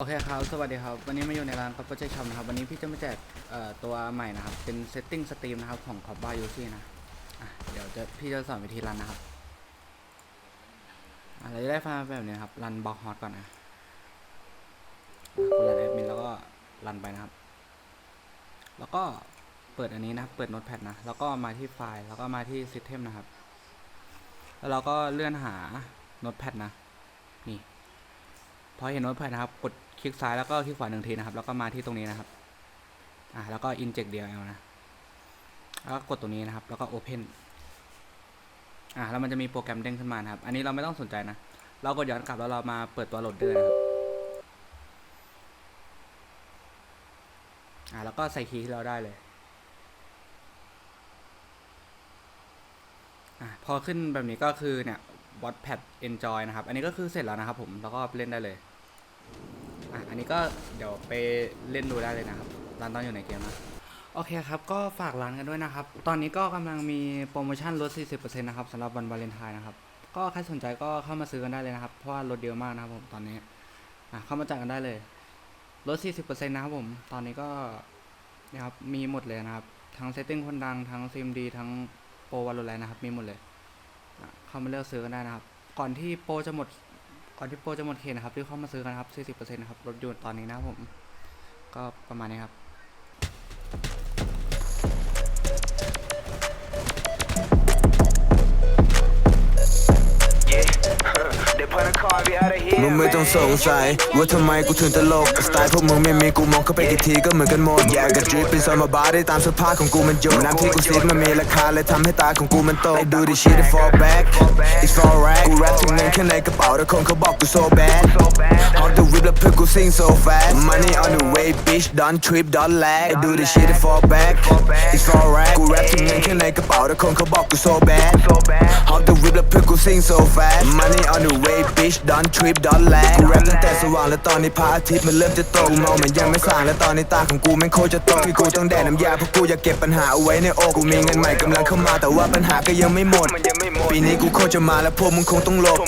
โอเคครับ สวัสดีครับ วันนี้มาอยู่ในร้าน c o p p e r Shop นะครับ วันนี้พี่จะมาแจกตัวใหม่นะครับ เป็น setting stream นะครับของ c o p p a u c นะอะเดี๋ยวจะพี่จะสอนวิธีรันนะครับเราจะได้ไฟล์แบบนี้ครับ รันบล็อกฮอตก่อนนะคุณรันแอดมินแล้วก็รันไปนะครับ แล้วก็เปิดอันนี้นะ เปิด Notepad นะ แล้วก็มาที่ไฟล์ แล้วก็มาที่ System นะครับ แล้วเราก็เลื่อนหา Notepad นะ นี่ พอเห็นโน้ตแพดนะครับ กดคลิกซ้ายแล้วก็คลิกขวาหนึ่งทีนะครับ แล้วก็มาที่ตรงนี้นะครับอ่าแล้วก็ inject DLL นะ แล้วก็กดตรงนี้นะครับ แล้วก็ open อ่าแล้วมันจะมีโปรแกรมเด้งขึ้นมานะครับ อันนี้เราไม่ต้องสนใจนะ เรากดย้อนกลับแล้วเรามาเปิดตัวโหลดเดอร์นะครับอ่าแล้วก็ใส่คีย์ที่เราได้เลยอ่าพอขึ้นแบบนี้ก็คือเนี่ย Wattpad Enjoy นะครับ อันนี้ก็คือเสร็จแล้วนะครับผม แล้วก็เล่นได้เลย อะอันนี้ก็เดี๋ยวไปเล่นดูได้เลยนะครับร้านตอนอยู่ในเกมนะโอเคครับ ก็ฝากร้านกันด้วยนะครับ ตอนนี้ก็กำลังมีโปรโมชั่นลด 40%นะครับสำหรับวันวาเลนไทน์นะครับ ก็ใครสนใจก็เข้ามาซื้อกันได้เลยนะครับ เพราะว่าลดเยอะมากนะครับผมตอนนี้อะเข้ามาจ่ายกันได้เลยลด 40%นะครับผม ตอนนี้ก็นะครับมีหมดเลยนะครับ ทั้งเซตติ้งคนดัง ทั้งซิมดี ทั้งโปรวาโลแรนนะครับ มีหมดเลย เข้ามาเลือกซื้อกันได้นะครับ ก่อนที่โปรจะหมด ก่อนที่โปรจะหมดเขตนะครับรีบเข้ามาซื้อกันนะครับ40%นะครับลดอยู่ตอนนี้นะผม ก็ประมาณนี้ครับ มึงไม่ต้องสงสัย ว่าทำไมกูถึงตลกสไตล์พวกมึงไม่มีกูมองเข้าไปกี่ทีก็เหมือนกันหมดอยากกระดริปเป็นซอยมาบาร์ได้ตามสภาพของกูมันโยนน้ำที่กูซีดมันมีราคาเลยทำให้ตาของกูมันโตดูดิชิด fall back it's for rag กูแรปถึงเงินแค่ในกระเป๋าแต่คนเขาบอกกู so bad on the whip แล้วเพื่อกู sing so fast money on the way bitch don't trip don't lag ดูดิชิด fall back it's for ค่ในกระเป๋าแต่คนเขาบอกกู so bad on the whip แล้วเพื่อนกู sing so fast money on the way bitch don't trip don't lag กูแรปตั้งแต่สว่างแล้วตอนนี้พระอาทิตย์มันเริ่มจะตกกูเมามันยังไม่ส่างแล้วตอนนี้ตาของกูแม่งโคตรจะตกที่กูต้องแดกน้ำยาเพราะกูอยากเก็บปัญหาเอาไว้ในอกกูมีเงินใหม่กำลังเข้ามาแต่ว่าปัญหาก็ยังไม่หมด ปีนี้กูโคตรจะมาแล้วพวกมึงคงต้องหลบ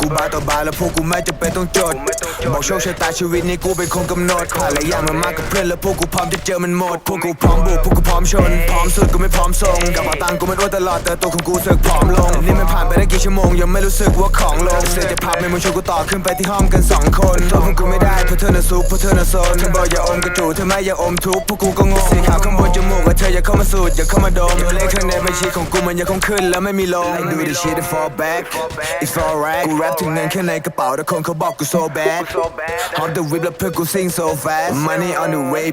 กูบาต่อบาแล้วพวกกูไม่จำเป็นต้องจดกูไม่ต้องจด บอกโชคชะตาชีวิตนี้กูเป็นคนกำหนดผ่านหลายอย่างมามากกับเพื่อนแล้วพวกกูพร้อมจะเจอมันหมด พวกกูพร้อมบุกพวกกูพร้อมชน พร้อมสุดกูไม่พร้อมส่งกลับมาตังกูมันอ้วนตลอดแต่ตัวของกูเสือกผอมลง นี่มันผ่านไปได้ กี่ชั่วโมงยังไม่รู้สึกว่าของลงเสือจะพาไม่มึงชวนกูต่อขึ้นไปที่ห้องกันสองคนตัวของกูไม่ได้เพราะเธอน่ะซุปเพราะเธอน่ะโซนฉันบอกอย่าอมกระจูเธอไม่อย่าอมทุกพวกกูก็งงสีขาวข้างบนจมูกว่าเธออย่าเข้ามาสูดอย่าเข้ามาดมตัวเลขข้างในบัญชีของกูมันยังคงขึ้นแล้วไม่มีลง I do this shit and fall back it's all right กูแรปถึงเงินแค่ในกระเป๋าแต่คนเขาบอกกู so bad so bad on the whip แล้วเพื่อกู sing so fast money on the way